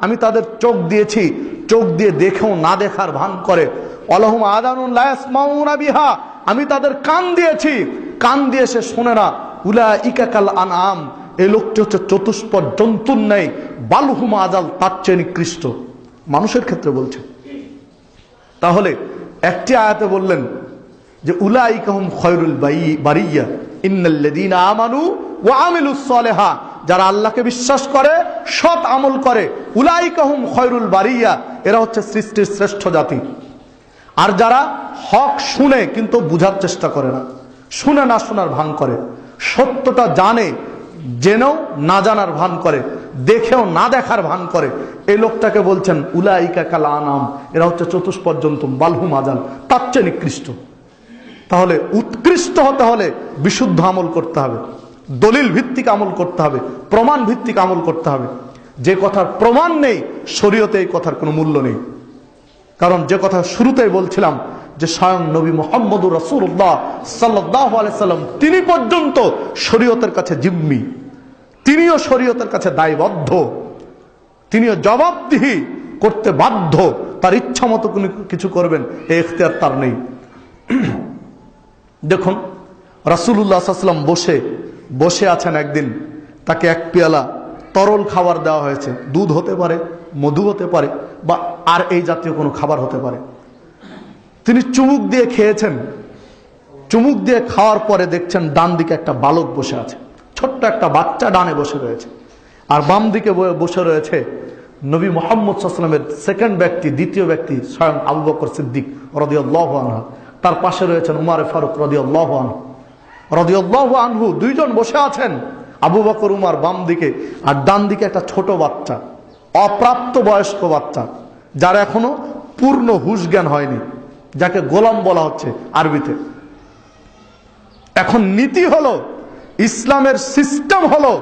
আমি তাদের চোখ দিয়েছি, চোখ দিয়ে দেখেও না দেখার ভান করে। আলহম আদানুন বিহা। আমি তাদের কান দিয়েছি, কান দিয়ে সে শোনে না। উলা ইকাকাল আনআম। এই লোকটি হচ্ছে চতুষ্পদ জন্তুর নেই বালহুম আজাল তার চেয়ে নিকৃষ্ট। মানুষের ক্ষেত্রে বলছে তাহলে একটি আয়াতে বললেন যে, উলাইকাহুম খয়রুল বাই- বারিয়া। আমানু ওয়া আমিলুস সালেহা। যারা আল্লাহকে বিশ্বাস করে, সৎ আমল করে উলাইকাহুম খয়রুল বারিয়া, এরা হচ্ছে সৃষ্টির শ্রেষ্ঠ জাতি। আর যারা হক শুনে কিন্তু বুঝার চেষ্টা করে না, শুনে না শোনার ভান করে, সত্যটা জানে, জেনেও না জানার ভান করে, দেখেও না দেখার ভান করে, এই লোকটাকে বলছেন উলাইকা কাল আনাম, এরা হচ্ছে চতুষ্পর্যন্ত বালহুম আজাল তার চেয়ে নিকৃষ্ট। তাহলে উৎকৃষ্ট হতে হলে বিশুদ্ধ আমল করতে হবে। দলিল ভিত্তিক আমল করতে হবে, প্রমাণ ভিত্তিক আমল করতে হবে। যে কথার প্রমাণ নেই, শরীয়তে এই কথার কোনো মূল্য নেই। কারণ যে কথা শুরুতেই বলছিলাম যে স্বয়ং নবী মোহাম্মদ রসুল্লাহ সাল্লাহ আলাইসাল্লাম তিনি পর্যন্ত শরীয়তের কাছে জিম্মি। তিনিও শরীয়তের কাছে দায়বদ্ধ। তিনিও জবাবদিহি করতে বাধ্য। তার ইচ্ছা মতো কোনো কিছু করবেন এই এখতিয়ার তার নেই। দেখুন রাসুল্লাহ সাল্লাম বসে বসে আছেন একদিন, তাকে এক পেয়ালা তরল খাবার দেওয়া হয়েছে। দুধ হতে পারে, মধু হতে পারে, বা আর এই জাতীয় কোনো খাবার হতে পারে। তিনি চুমুক দিয়ে খেয়েছেন। চুমুক দিয়ে খাওয়ার পরে দেখছেন ডান দিকে একটা বালক বসে আছে। ছোট্ট একটা বাচ্চা ডানে বসে রয়েছে। আর বাম দিকে বসে রয়েছে নবী মোহাম্মদ সাল্লামের সেকেন্ড ব্যক্তি, দ্বিতীয় ব্যক্তি স্বয়ং আবু বকর সিদ্দিক রদিয়াল্লাহ আনহা। তার পাশে রয়েছেন উমারে ফারুক রদিয়াল্লাহ আনহু। আনহু দুইজন বসে আছেন। আবু বকর উমার বাম দিকে আর ডান দিকে একটা ছোট বাচ্চা, অপ্রাপ্ত বয়স্ক বাচ্চা, যার এখনও পূর্ণ হুশ জ্ঞান হয়নি, যাকে গোলাম বলা হচ্ছে আরবিতে। এখন নীতি হলো, ইসলামের সিস্টেম হলো,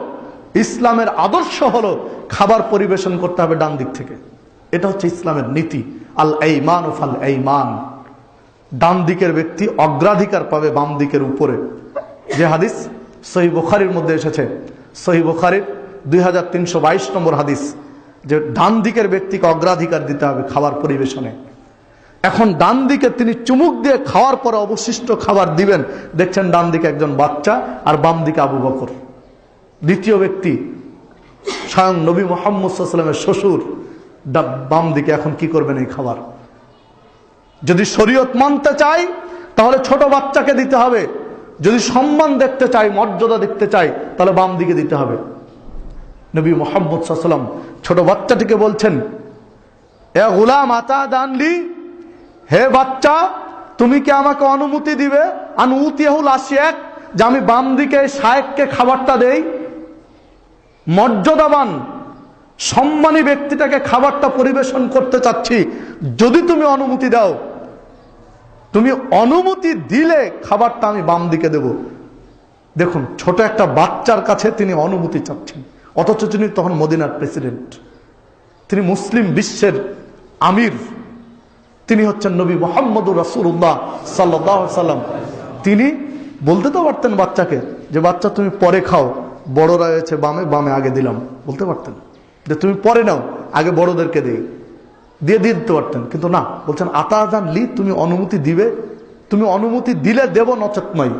ইসলামের আদর্শ হলো খাবার পরিবেশন করতে হবে ডান দিক থেকে। এটা হচ্ছে ইসলামের নীতি, আল এই এইমান ও ফাল এইমান। ডান দিকের ব্যক্তি অগ্রাধিকার পাবে বাম দিকের উপরে। যে হাদিস সহি বুখারির মধ্যে এসেছে। সহি বুখারির দুই হাজার তিনশো বাইশ নম্বর হাদিস, যে ডান দিকের ব্যক্তিকে অগ্রাধিকার দিতে হবে খাবার পরিবেশনে। এখন ডান দিকে তিনি চুমুক দিয়ে খাওয়ার পরে অবশিষ্ট খাবার দিবেন। দেখছেন ডান দিকে একজন বাচ্চা আর বাম দিকে আবু বকর। দ্বিতীয় ব্যক্তি স্বয়ং নবী মোহাম্মদ সাল্লামের শ্বশুর। বাম দিকে এখন কি করবেন এই খাবার? যদি শরীয়ত মানতে চাই তাহলে ছোট বাচ্চাকে দিতে হবে। যদি সম্মান দেখতে চাই, মর্যাদা দেখতে চাই, তাহলে বাম দিকে দিতে হবে। নবী মোহাম্মদ সাল্লাম ছোট বাচ্চাটিকে বলছেন, এ গুলাম আতা দানলি, হে বাচ্চা, তুমি কি আমাকে অনুমতি দিবে? আনুতিয়াহুল আসিয়াক যে আমি বাম দিকে শায়েককে খাবারটা দেই। মর্যাদাবান, সম্মানী ব্যক্তিটাকে খাবারটা পরিবেশন করতে চাচ্ছি। যদি তুমি অনুমতি দাও তুমি অনুমতি দিলে খাবারটা আমি বাম দিকে দেব। দেখুন, ছোট একটা বাচ্চার কাছে তিনি অনুমতি চাচ্ছেন। অথচ তিনি তখন মদিনার প্রেসিডেন্ট। তিনি মুসলিম বিশ্বের আমির। তিনি হচ্ছেন নবী মোহাম্মদুর রাসুল্লাহ সাল্লাহ সাল্লাম। তিনি বলতে তো পারতেন বাচ্চাকে যে, বাচ্চা, তুমি পরে খাও। বড়রা রয়েছে বামে বামে আগে দিলাম। বলতে পারতেন যে, তুমি পরে নাও, আগে বড়দেরকে দেই। দিয়ে দিতে পারতেন। কিন্তু না, বলছেন আতা জান লি, তুমি অনুমতি দিবে। তুমি অনুমতি দিলে দেব, নচেত নয়।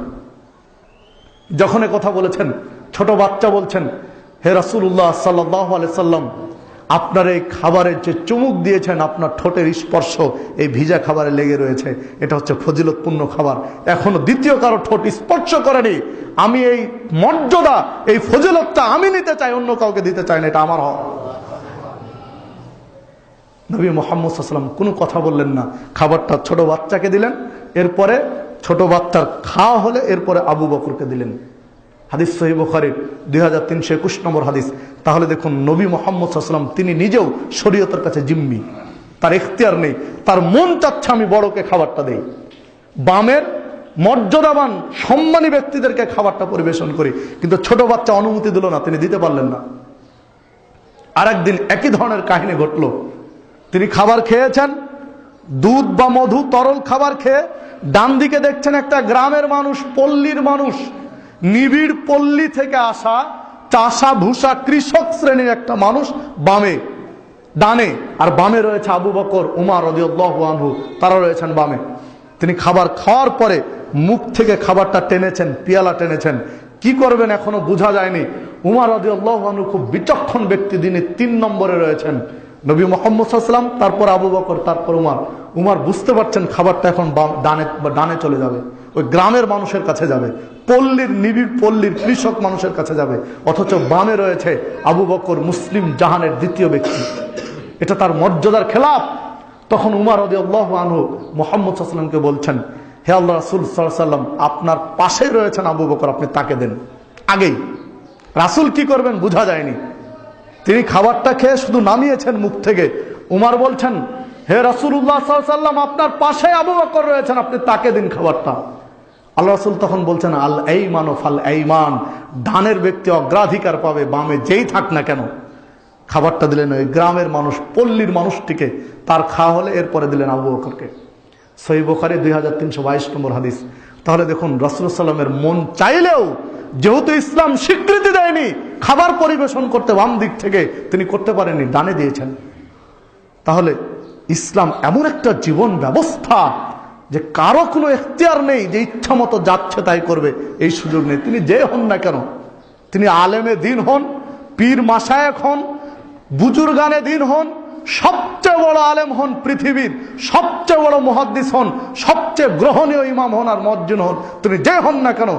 যখন কথা বলেছেন, ছোট বাচ্চা বলছেন, হে রাসুল্লাহ সাল্লাহ সাল্লাম, আপনার এই খাবারের যে চুমুক দিয়েছেন, আপনার ঠোঁটের স্পর্শ, এই ভিজা খাবারে লেগে রয়েছে। এটা হচ্ছে ফজিলতপূর্ণ খাবার। এখনও দ্বিতীয় কারও ঠোঁট স্পর্শ করেনি। আমি এই মর্যাদা, এই ফজিলতটা আমি নিতে চাই, অন্য কাউকে দিতে চাই না, এটা আমার হক। নবী মোহাম্মদ সাল্লাম কোনো কথা বললেন না। খাবারটা ছোট বাচ্চাকে দিলেন, এরপরে ছোট বাচ্চার খাওয়া হলে এরপরে আবু বকরকে দিলেন। হাদিস সহি বুখারির দুই হাজার তিনশো একুশ নম্বর হাদিস। তাহলে দেখুন, নবী মোহাম্মদ সাল্লাম তিনি নিজেও শরীয়তের কাছে জিম্মি। তার এখতিয়ার নেই। তার মন চাচ্ছে আমি বড়কে খাবারটা দেই। বামের মর্যাদাবান, সম্মানী ব্যক্তিদেরকে খাবারটা পরিবেশন করি। কিন্তু ছোট বাচ্চা অনুমতি দিল না, তিনি দিতে পারলেন না। আরেকদিন একই ধরনের কাহিনী ঘটলো। তিনি খাবার খেয়েছেন, দুধ বা মধু, তরল খাবার খেয়ে ডান দিকে দেখছেন একটা গ্রামের মানুষ, পল্লীর মানুষ, নিবিড় পল্লী থেকে আসা চাষা ভূষা কৃষক শ্রেণির একটা মানুষ বামে, ডানে, আর বামে রয়েছে আবু বকর, উমার আনহু, তারা রয়েছেন বামে। তিনি খাবার খাওয়ার পরে মুখ থেকে খাবারটা টেনেছেন, পিয়ালা টেনেছেন। কি করবেন এখনও বোঝা যায়নি। উমার আনহু খুব বিচক্ষণ ব্যক্তি, তিনি তিন নম্বরে রয়েছেন। নবী মোহাম্মদ সাল্লাম তারপর আবু বকর, তারপর উমার। উমার বুঝতে পারছেন খাবারটা এখন ডানে ডানে চলে যাবে। ওই গ্রামের মানুষের কাছে যাবে। পল্লীর নিবিড় পল্লীর কৃষক মানুষের কাছে যাবে। অথচ বামে রয়েছে আবু বকর মুসলিম জাহানের দ্বিতীয় ব্যক্তি। এটা তার মর্যাদার খেলাফ। তখন উমার রদি আল্লাহ আনহু মোহাম্মদ সাল্লামকে বলছেন, হে আল্লাহ রাসুল সাল্লাম আপনার পাশে রয়েছেন আবু বকর, আপনি তাকে দেন। আগেই। রাসুল কি করবেন বোঝা যায়নি। তিনি খাবারটা খেয়ে শুধু নামিয়েছেন মুখ থেকে। উমার বলছেন, হে রাসুল্লাহ সাল্লাম আপনার পাশে আবু বকর রয়েছেন, আপনি তাকে দিন খাবারটা। আল্লাহ রাসুল তখন বলছেন, আল এইমান ও ফাল এইমান ডানের ব্যক্তি অগ্রাধিকার পাবে, বামে যেই থাক না কেন। খাবারটা দিলেন ওই গ্রামের মানুষ, পল্লীর মানুষটিকে, তার খাওয়া হলে এরপরে দিলেন আবু বকরকে। সহি বোখারি দুই হাজার তিনশো বাইশ নম্বর হাদিস। তাহলে দেখুন রসুলামের মন চাইলেও, যেহেতু ইসলাম স্বীকৃতি দেয়নি খাবার পরিবেশন করতে বাম দিক থেকে তিনি করতে পারেননি, ডানে দিয়েছেন। তাহলে ইসলাম এমন একটা জীবন ব্যবস্থা যে কারও কোনো এখতিয়ার নেই যে ইচ্ছা মতো যাচ্ছে তাই করবে, এই সুযোগ নেই। তিনি যে হন না কেন, তিনি আলেমে দিন হন, পীর মাসায়ক হন, বুজুর্গানে দিন হন, সবচেয়ে বড় আলেম হন পৃথিবীর, সবচেয়ে বড় মহাদ্দিস হন, সবচেয়ে গ্রহণীয় ইমাম হন আর মজ্জিন হন। তিনি যে হন না কেন,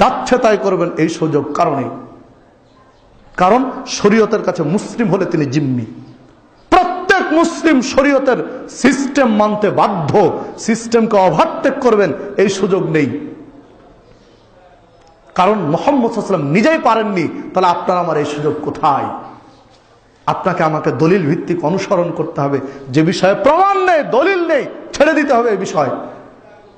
যাচ্ছে তাই করবেন, এই সুযোগ কারণেই কারণ শরীয়তের কাছে মুসলিম হলে তিনি জিম্মি। প্রত্যেক মুসলিম শরীয়তের সিস্টেম মানতে বাধ্য, সিস্টেমকে ওভারটেক করবেন, এই সুযোগ নেই। কারণ মোহাম্মদ সাল্লাম নিজেই পারেননি, তাহলে আপনার আমার এই সুযোগ কোথায়? আপনাকে আমাকে দলিল ভিত্তিক অনুসরণ করতে হবে, যে বিষয়ে প্রমাণ নেই, দলিল নেই, ছেড়ে দিতে হবে এই বিষয়।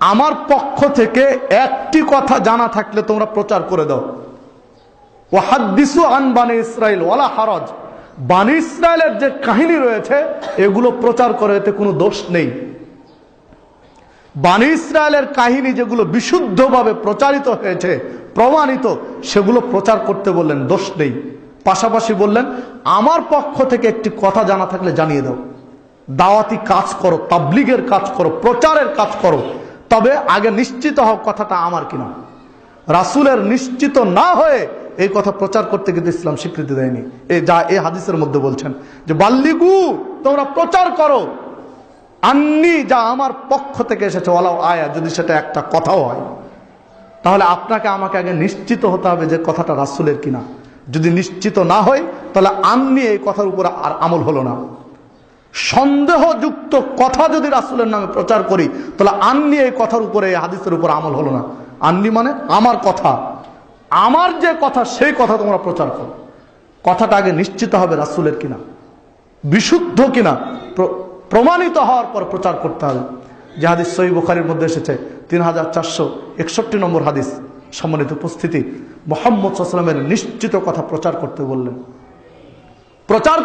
আমার পক্ষ থেকে একটি কথা জানা থাকলে তোমরা প্রচার করে দাও। ও হাদিসু আন বানি ইসরাইল, ওয়ালা হারজ। বানি ইসরায়েলের যে কাহিনী রয়েছে, এগুলো প্রচার করে, এতে কোনো দোষ নেই। বানি ইসরায়েলের কাহিনী যেগুলো বিশুদ্ধভাবে প্রচারিত হয়েছে, প্রমাণিত, সেগুলো প্রচার করতে বললেন, দোষ নেই। পাশাপাশি বললেন, আমার পক্ষ থেকে একটি কথা জানা থাকলে জানিয়ে দাও। দাওয়াতি কাজ করো, তাবলিগের কাজ করো, প্রচারের কাজ করো। তবে আগে নিশ্চিত হও কথাটা আমার কিনা। রাসুলের নিশ্চিত না হয়ে এই কথা প্রচার করতে কিন্তু ইসলাম স্বীকৃতি দেয়নি। এই যা এই হাদিসের মধ্যে বলছেন যে, বাল্লিগু, তোমরা প্রচার করো। আন্নি, যা আমার পক্ষ থেকে এসেছে ওলাও আয়া, যদি সেটা একটা কথাও হয়। তাহলে আপনাকে আমাকে আগে নিশ্চিত হতে হবে যে কথাটা রাসুলের কিনা। যদি নিশ্চিত না হয়, তাহলে আন্নি এই কথার উপর আর আমল হলো না। সন্দেহযুক্ত কথা যদি রাসুলের নামে প্রচার করি, তাহলে আন্নি এই কথার উপরে হাদিসের উপর আমল হলো না। আন্নি মানে আমার কথা। আমার যে কথা, সেই কথা তোমরা প্রচার করো। কথাটা আগে নিশ্চিত হবে রাসুলের কিনা। বিশুদ্ধ কিনা। প্র- প্রমাণিত হওয়ার পর প্রচার করতে হবে। যে হাদিস সহি বুখারির মধ্যে এসেছে তিন হাজার চারশো একষট্টি নম্বর হাদিস। সম্মানিত উপস্থিতি, মোহাম্মদ সাল্লামের নিশ্চিত কথা প্রচার করতে বললেন। প্রচার